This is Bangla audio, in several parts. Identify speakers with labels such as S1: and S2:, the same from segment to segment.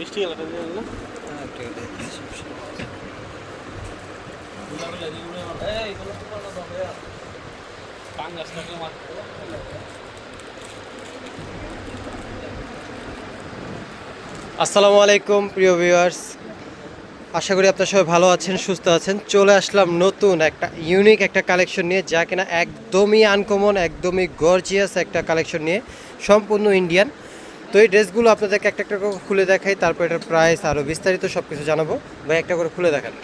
S1: মিষ্টি না
S2: হ্যাঁ।
S1: পাঙ্গাস থাকলে
S2: আসসালামু আলাইকুম প্রিয় ভিউয়ার্স। আশা করি আপনার সবাই ভালো আছেন সুস্থ আছেন। চলে আসলাম নতুন একটা ইউনিক একটা কালেকশন নিয়ে যা কিনা একদমই আনকমন একদমই গর্জিয়াস একটা কালেকশন নিয়ে সম্পূর্ণ ইন্ডিয়ান তো এই ড্রেসগুলো আপনাদেরকে একটা একটা করে খুলে দেখাই, তারপর এটার প্রাইস আরও বিস্তারিত সব কিছু জানাব। ভাই, একটা করে খুলে দেখান।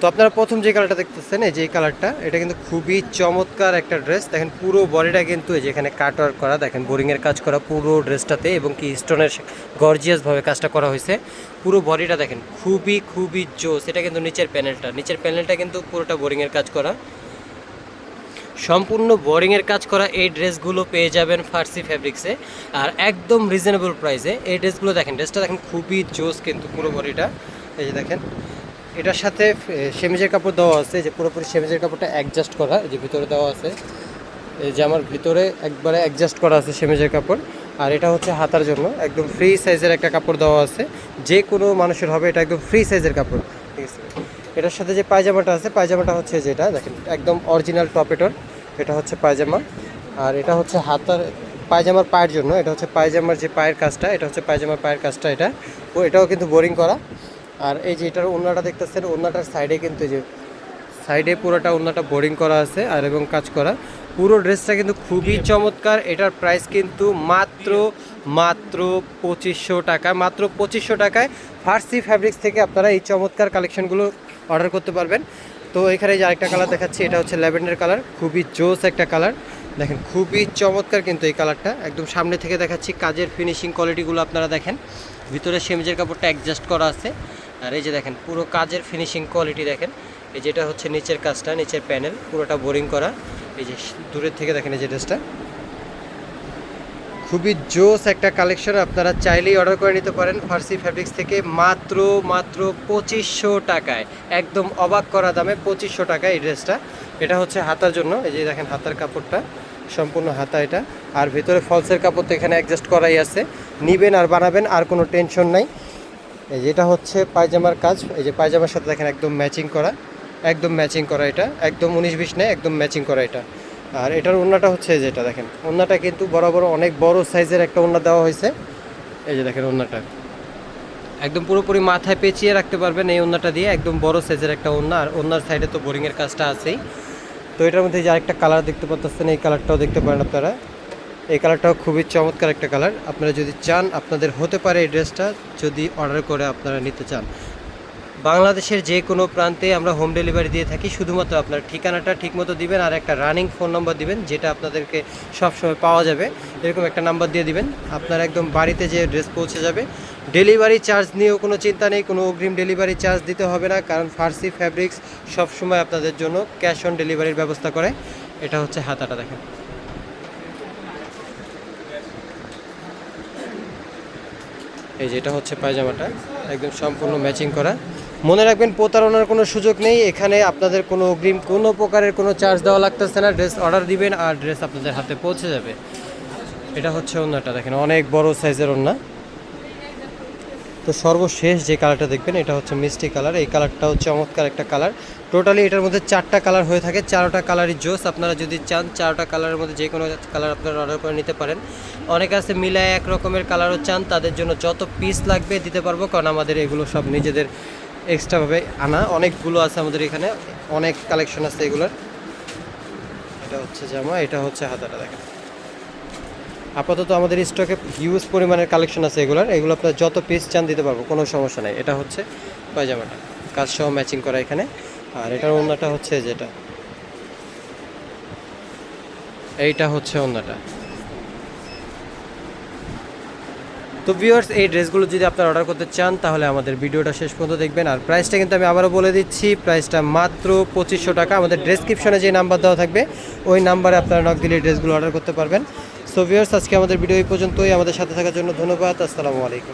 S2: তো আপনারা প্রথম যে কালারটা দেখতেছেন, এই যে কালারটা এটা কিন্তু খুবই চমৎকার একটা ড্রেস দেখেন, পুরো বডিটা কিন্তু এই যে এখানে কাট ওয়ার্ক করা, দেখেন বোরিংয়ের কাজ করা পুরো ড্রেসটাতে এবং কি স্টোনের গর্জিয়াসভাবে কাজটা করা হয়েছে। পুরো বডিটা দেখেন, খুবই খুবই জোস। এটা কিন্তু নিচের প্যানেলটা নিচের প্যানেলটা কিন্তু পুরোটা বোরিংয়ের কাজ করা। সম্পূর্ণ বোরিংয়ের কাজ করা এই ড্রেসগুলো পেয়ে যাবেন ফার্সি ফ্যাব্রিক্সে আর একদম রিজনেবল প্রাইসে এই ড্রেসগুলো দেখেন, ড্রেসটা দেখেন খুবই জোস কিন্তু পুরো বডিটা এই যে দেখেন, এটার সাথে সেমিজের কাপড় দেওয়া আছে যে পুরোপুরি সেমিজের কাপড়টা অ্যাডজাস্ট করা যে ভিতরে দেওয়া আছে। এই যে আমার ভিতরে একবারে অ্যাডজাস্ট করা আছে সেমিজের কাপড়। আর এটা হচ্ছে হাতার জন্য, একদম ফ্রি সাইজের একটা কাপড় দেওয়া আছে। যে কোনো মানুষের হবে এটা একদম ফ্রি সাইজের কাপড়। ঠিক আছে? এটার সাথে যে পায়জামাটা আছে, পায়জামাটা হচ্ছে যেটা, দেখেন, একদম অরিজিনাল টপেটর এটা হচ্ছে পায়জামা। আর এটা হচ্ছে হাতার পায়জামার পায়ের জন্য, এটা হচ্ছে পায়জামার যে পায়ের কাজটা, এটা হচ্ছে পায়জামার পায়ের কাজটা এটা। ও, এটাও কিন্তু বোরিং করা। আর এই যে এটার ওড়নাটা দেখতেছেন ওড়নাটার সাইডে কিন্তু যে সাইডে পুরোটা ওড়নাটা বোরিং করা আছে আর এবং কাজ করা। পুরো ড্রেসটা কিন্তু খুবই চমৎকার। এটার প্রাইস কিন্তু মাত্র মাত্র পঁচিশশো টাকা, মাত্র পঁচিশশো টাকায় ফার্সি ফ্যাব্রিক্স থেকে আপনারা এই চমৎকার কালেকশনগুলো অর্ডার করতে পারবেন। তো এখানে যে আরেকটা কালার দেখাচ্ছি, এটা হচ্ছে ল্যাভেন্ডার কালার খুবই জোস একটা কালার দেখেন, খুবই চমৎকার কিন্তু এই কালারটা একদম সামনে থেকে দেখাচ্ছি, কাজের ফিনিশিং কোয়ালিটিগুলো আপনারা দেখেন। ভিতরে সেমিজের কাপড়টা অ্যাডজাস্ট করা আছে। আর এই যে দেখেন, পুরো কাজের ফিনিশিং কোয়ালিটি দেখেন। এই যেটা হচ্ছে নিচের কাজটা, নিচের প্যানেল পুরোটা বোরিং করা। এই যে দূরের থেকে দেখেন এই যে ড্রেসটা খুবই জোস একটা কালেকশন আপনারা চাইলেই অর্ডার করে নিতে পারেন ফার্সি ফ্যাব্রিক্স থেকে মাত্র মাত্র পঁচিশশো টাকায়। একদম অবাক করা দামে পঁচিশশো টাকায় এই ড্রেসটা। এটা হচ্ছে হাতার জন্য, এই যে দেখেন হাতার কাপড়টা, সম্পূর্ণ হাতা এটা। আর ভেতরে ফলসের কাপড় তো এখানে অ্যাডজাস্ট করাই আছে। নিবেন আর বানাবেন, আর কোনো টেনশন নাই। এই যে এটা হচ্ছে পায়জামার কাজ, এই যে পায়জামার সাথে দেখেন একদম ম্যাচিং করা, একদম ম্যাচিং করা এটা, একদম উনিশ বিশ নেই একদম ম্যাচিং করা এটা। আর এটার ওড়নাটা হচ্ছে যেটা দেখেন। ওড়নাটা কিন্তু বড় অনেক বড় সাইজের একটা ওড়না দেওয়া হয়েছে। এই যে দেখেন ওড়নাটা একদম পুরোপুরি মাথায় পেঁচিয়ে রাখতে পারবেন এই ওড়নাটা দিয়ে, একদম বড় সাইজের একটা ওড়না আর ওড়নার সাইডে তো বোরিংয়ের কাজটা আছেই। তো এটার মধ্যে যে আরেকটা কালার দেখতে পাচ্ছেন এই কালারটাও দেখতে পারেন আপনারা। এই কালারটাও খুবই চমৎকার একটা কালার। আপনারা যদি চান, আপনাদের হতে পারে এই ড্রেসটা। যদি অর্ডার করে আপনারা নিতে চান। বাংলাদেশের যে কোনো প্রান্তে আমরা হোম ডেলিভারি দিয়ে থাকি। শুধুমাত্র আপনার ঠিকানাটা ঠিকমতো দিবেন আর একটা রানিং ফোন নম্বর দিবেন, যেটা আপনাদেরকে সবসময় পাওয়া যাবে। এরকম একটা নাম্বার দিয়ে দিবেন। আপনার একদম বাড়িতে যে ড্রেস পৌঁছে যাবে। ডেলিভারি চার্জ নিয়েও কোনো চিন্তা নেই, কোনো অগ্রিম ডেলিভারি চার্জ দিতে হবে না, কারণ ফার্সি ফ্যাব্রিক্স সবসময় আপনাদের জন্য ক্যাশ অন ডেলিভারির ব্যবস্থা করে। এটা হচ্ছে হাতাটা দেখেন। এই যে এটা হচ্ছে পায়জামাটা, একদম সম্পূর্ণ ম্যাচিং করা। মনে রাখবেন প্রতারণার কোনো সুযোগ নেই। এখানে আপনাদের কোনো অগ্রিম কোনো প্রকারের কোনো চার্জ দেওয়া লাগতেছে না। ড্রেস অর্ডার দিবেন আর ড্রেস আপনাদের হাতে পৌঁছে যাবে। এটা হচ্ছে ওন্নাটা দেখেন অনেক বড় সাইজের ওন্না তো সর্বশেষ যে কালারটা দেখবেন, এটা হচ্ছে মিষ্টি কালার এই কালারটাও চমৎকার একটা কালার টোটালি এটার মধ্যে চারটা কালার হয়ে থাকে। চারোটা কালারই জোস। আপনারা যদি চান, চারোটা কালারের মধ্যে যে কোনো কালার আপনারা অর্ডার করে নিতে পারেন। অনেকে আছে মিলায় এক রকমের কালারও চান। তাদের জন্য যত পিস লাগবে দিতে পারব। কারণ আমাদের এগুলো সব নিজেদের এক্সট্রাভাবে আনা। অনেকগুলো আছে আমাদের এখানে। অনেক কালেকশন আছে এগুলোর। এটা হচ্ছে জামা, এটা হচ্ছে হাতাটা, দেখেন। আপাতত আমাদের স্টকে হিউজ পরিমাণের কালেকশন আছে এগুলোর। এগুলো আপনার যত পিস চান দিতে পারব, কোনো সমস্যা নেই। এটা হচ্ছে পায়জামাটা। কাজ সহ ম্যাচিং করা এখানে। আর এটার অন্যটা হচ্ছে যেটা। এইটা হচ্ছে অন্যটা তো ভিউয়ার্স এই ড্রেসগুলো যদি আপনারা অর্ডার করতে চান, তাহলে আমাদের ভিডিওটা শেষ পর্যন্ত দেখবেন। আর প্রাইসটা কিন্তু আমি আবারও বলে দিচ্ছি প্রাইসটা মাত্র পঁচিশশো টাকা। আমাদের ডেসক্রিপশনে যে নাম্বার দেওয়া থাকবে, ওই নাম্বারে আপনারা নক দিলে ড্রেসগুলো অর্ডার করতে পারবেন। সো ভিউয়ার্স আজকে আমাদের ভিডিও এই পর্যন্তই। আমাদের সাথে থাকার জন্য ধন্যবাদ। আসসালামু আলাইকুম।